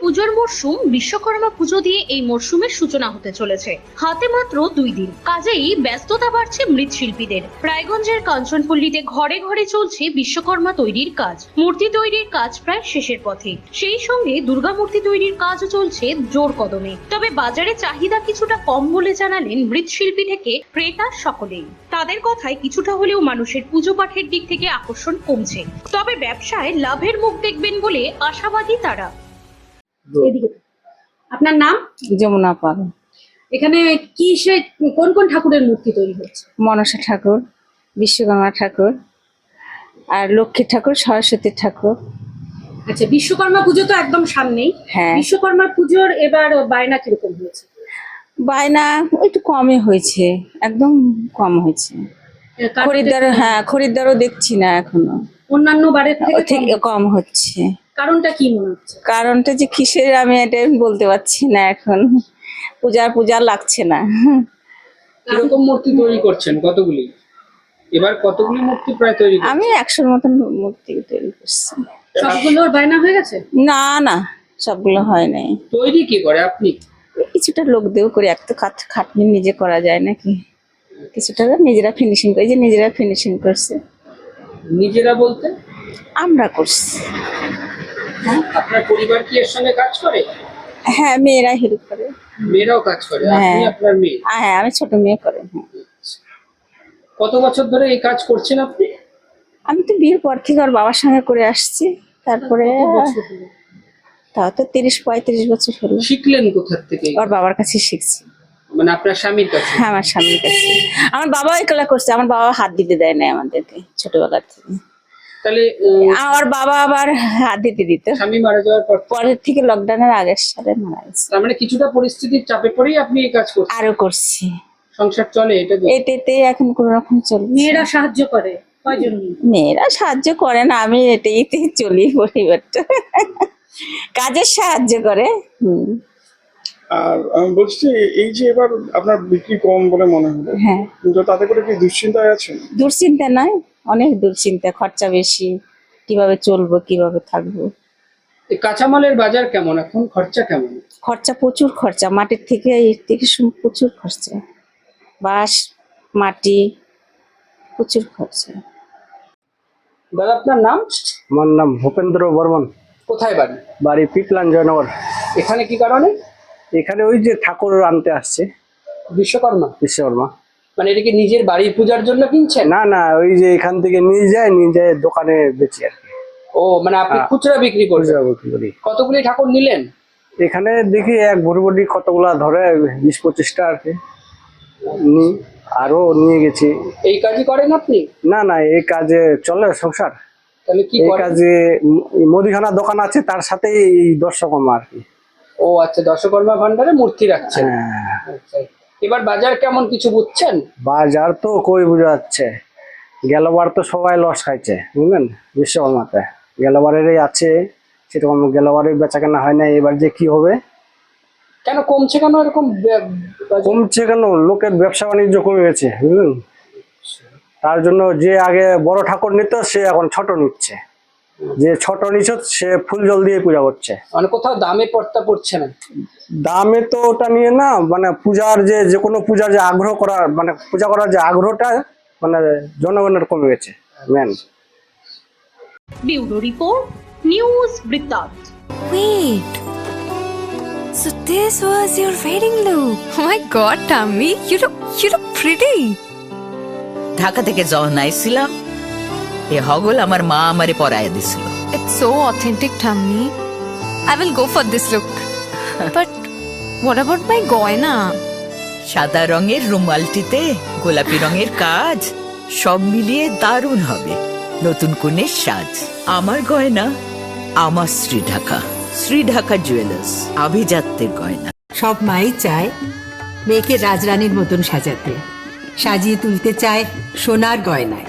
পুজোর মরশুম, বিশ্বকর্মা পুজো দিয়ে এই মরশুমের সূচনা হতে চলেছে। হাতে মাত্র দুই দিন। কাজেই ব্যস্ততা বাড়ছে মৃৎশিল্পীদের। রায়গঞ্জের কাঞ্চনপল্লীতে ঘরে ঘরে চলছে বিশ্বকর্মা তৈরির কাজ। মূর্তি তৈরির কাজ প্রায় শেষের পথে। সেই সঙ্গে দুর্গা মূর্তি তৈরির কাজও চলছে জোর কদমে। তবে বাজারে চাহিদা কিছুটা কম বলে জানালেন মৃৎশিল্পী থেকে ক্রেতা সকলেই। তাদের কথায় কিছুটা হলেও মানুষের পুজো পাঠের দিক থেকে আকর্ষণ কমছে। তবে ব্যবসায় লাভের মুখ দেখবেন বলে আশাবাদী তারা। এদিকে। আপনার নাম? যমুনা পাল। এখানে কি সে কোন কোন ঠাকুরের মূর্তি তৈরি হচ্ছে? মনসা ঠাকুর বিশ্বকর্মা ঠাকুর আর লক্ষ্মী ঠাকুর সরস্বতী ঠাকুর। আচ্ছা বিশ্বকর্মা পুজো তো একদম সামনেই। হ্যাঁ। বিশ্বকর্মা পুজোর এবার বায়না কীরকম হয়েছে? বায়না একটু কমই হয়েছে একদম কম হয়েছে। খরিদ্দার হ্যাঁ খরিদ্দারও দেখছি না এখনও। অন্যান্য বারের থেকে। কম হচ্ছে। কারণটা কি মনে হচ্ছে? কারণটা যে কিসের আমি এটা বলতে পারছি না এখন। পূজার পূজা লাগছে না। কীরকম মূর্তি তৈরি করছেন? কতগুলি? এবার কতগুলি মূর্তি প্রায় তৈরি আমি একশোর মতন মূর্তি তৈরি করছি। সবগুলোর বায়না হয়ে গেছে? না না সবগুলো হয় নাই। তৈরি কি করে আপনি? কিছুটা লোক দিয়েও করি এক তো খাট খাটনি নিজে করা যায় নাকি? কিছুটা নিজেরা ফিনিশিং করে যে নিজেরা ফিনিশিং করছে। নিজেরা বলতে? আমরা করছি। আপনার পরিবার কি এর সঙ্গে কাজ করে? হ্যাঁ মেয়েরা হেল্প করে। মেয়েরাও কাজ করে আপনি হ্যাঁ। আপনার মেয়ে? হ্যাঁ আমি ছোট মেয়ে করে হ্যাঁ। কত বছর ধরে এই কাজ করছেন আপনি? আমি তো বিয়ের পর থেকে ওর বাবার সঙ্গে করে আসছি তারপরে তাও তো তিরিশ পঁয়ত্রিশ বছর হলো। শিখলেন কোথার থেকে? ওর বাবার কাছে শিখছি। মানে আপনার স্বামীর কাছে? হ্যাঁ আমার স্বামীর কাছে। আমার বাবা একলা করছে আমার বাবা হাত দিতে দেয় না আমাদেরকে ছোটবেলা থেকে। তাহলে আমার বাবা আবার হাত দিতে দিত। স্বামী মারা যাওয়ার পর পরের থেকে লকডাউনের আগের সালে মারা গেছে। তার মানে কিছুটা পরিস্থিতির চাপে পড়েই আপনি এই কাজ করছেন? আরও করছি। সংসার চলে এটা? এটাতে এখন কোন রকম চলছে মেয়েরা সাহায্য করে? মেয়েরা সাহায্য করে না আমি এটাইতে চলি পরিবারটা। কাজের সাহায্য করে হুম। আর আমি বলছি এই যে এবার আপনার বিক্রি কম বলে মনে হলো হ্যাঁ। কিন্তু তাতে করে কি দুশ্চিন্তায় আছেন? দুশ্চিন্তা নয় অনেক দুশ্চিন্তা খরচা বেশি কীভাবে চলবো কীভাবে থাকব। এই কাঁচামালের বাজার কেমন? এখন খরচা কেমন? খরচা প্রচুর খরচা মাটির থেকে এর থেকে শুন- প্রচুর খরচা। বাঁশ মাটি প্রচুর খরচা। দাদা আপনার নাম? আমার নাম ভূপেন্দ্র বর্মন। কোথায় বাড়ি? বাড়ি পিপলান জয়নগর। এখানে কি কারণে? এখানে ওই যে ঠাকুর আনতে আসছে। বিশ্বকর্মা? বিশ্বকর্মা। মানে এটা কি নিজের বাড়ির পূজার জন্য কিনছেন? না না ওই যে এখান থেকে নিয়ে যায় নিয়ে যায় দোকানে বেচি আর কি। ও মানে আপনি হ্যাঁ। খুচরা বিক্রি করছেন খুচরা বিক্রি করি। কতগুলি ঠাকুর নিলেন? এখানে দেখি এক ভুরবটি কতগুলা ধরে বিশ পঁচিশটা আর কি। আরও নিয়ে গেছি। এই কাজই করেন আপনি? না না এই কাজে চলে সংসার। তাহলে কি এই কাজে মুদিখানা দোকান আছে তার সাথে এই দর্শকমা আর কি। ও আচ্ছা দশকর্মা ভান্ডারে মূর্তি রাখছেন। হ্যাঁ। আচ্ছা। এবার বাজার কেমন কিছু বুঝছেন? বাজার তো কই বোঝা যাচ্ছে। গেলবার তো সবাই লস খাইছে বুঝলেন? বিশ্বকর্মাতে গেলবারেরই আছে সেরকম গেলবারের বেচা কেনা হয় না এবার যে কি হবে? কেন কমছে কেন এরকম কমছে কেন? লোকের ব্যবসা বাণিজ্য কমে গেছে বুঝলেন? তার জন্য যে আগে বড় ঠাকুর নিত সে এখন ছোট নিচ্ছে। যে ছোট নিচ্ছে সে ফুল জল দিয়ে পূজা করছে মানে কোথাও দামে পড়তা পড়ছে না দামে তো ওটা নিয়ে না মানে পূজার যে যে কোনো পূজার যে আগ্রহ করার মানে পূজা করার যে আগ্রহটা মানে জনগণের কমে গেছে মেন ব্যুরো রিপোর্ট নিউজ বৃত্তান্ত Wait. So this was your wedding look. Oh my god, Tammy, you look you look pretty. Dhaka থেকে যখন আইছিলাম এ হগল আমার মা আমারে পরায় দিছিল It's so authentic, Tammy. I will go for this look. but what about my goina? সাদা রঙের রুমালটিতে গোলাপি রঙের কাজ সব মিলিয়ে দারুণ হবে নতুন কনের সাজ আমার গয়না আমার শ্রী ঢাকা শ্রী ঢাকা জুয়েলার্স আভিজাত্যের গয়না সব মাই চায় মেয়েকে রাজরানীর মতন সাজাতে সাজিয়ে তুলতে চায় সোনার গয়নায়